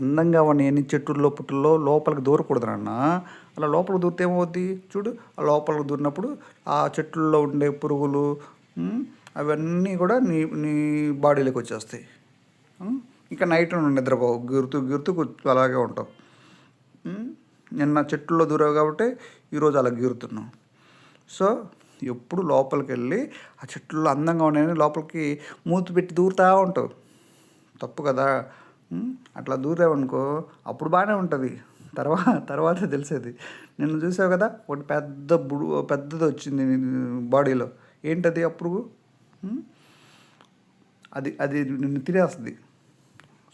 అందంగా ఉన్న ఎన్ని చెట్టుల్లో పుట్టుల్లో లోపలికి దూరకూడదు నాన్న. అలా లోపలికి దూరితే ఏమవుద్ది? చూడు ఆ లోపలికి దూరినప్పుడు ఆ చెట్లలో ఉండే పురుగులు అవన్నీ కూడా నీ నీ బాడీలోకి వచ్చేస్తాయి. ఇంకా నైట్ నిద్రపోవు గుర్తు గిరుతూ అలాగే ఉంటావు. నిన్న చెట్టుల్లో దూరావు కాబట్టి ఈరోజు అలా గీరుతున్నావు. సో ఎప్పుడు లోపలికి వెళ్ళి ఆ చెట్లు అందంగా ఉన్నాయని లోపలికి మూతి పెట్టి దూరుతూ ఉంటావు. తప్పు కదా. అట్లా దూరావనుకో అప్పుడు బాగానే ఉంటుంది. తర్వాత తర్వాత తెలిసేది. నిన్ను చూసావు కదా ఒకటి పెద్ద బుడు పెద్దది వచ్చింది బాడీలో. ఏంటది అప్పుడు? అది అది నిన్ను తినేస్తుంది.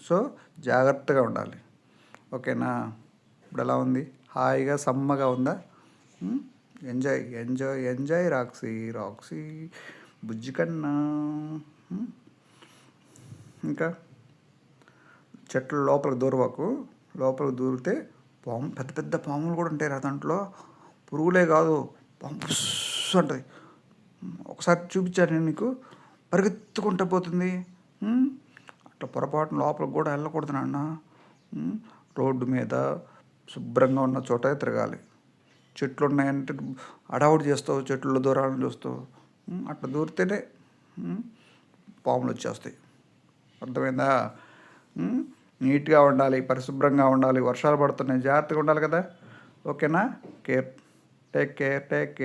సో జాగ్రత్తగా ఉండాలి. ఓకేనా? ఇప్పుడు ఎలా ఉంది? హాయిగా సమ్మగా ఉందా? Enjoy enjoy enjoy Roxy Roxy. బుజ్జి కన్నా. ఇంకా? చెట్ల లోపలికి దూరవకు. లోపలికి దూరితే పాము పెద్ద పెద్ద పాములు కూడా ఉంటాయి రా దాంట్లో. పురుగులే కాదు పాము బుస్ అంటుంది. ఒకసారి చూపించాను నేను నీకు. పరిగెత్తుకుంటూ పోతుంది. అట్లా పొరపాటున లోపలికి కూడా వెళ్ళకూడదు నాన్న. రోడ్డు మీద శుభ్రంగా ఉన్న చోట తిరగాలి. చెట్లు ఉన్నాయంటే అడావుడి చేస్తావు చెట్లు దూరాలను చూస్తావు. అట్లా దూరితేనే పాములు వచ్చేస్తాయి. అర్థమైందా? నీట్గా ఉండాలి పరిశుభ్రంగా ఉండాలి వర్షాలు పడుతున్నాయి జాగ్రత్తగా ఉండాలి కదా. ఓకేనా? Care. Take care take care.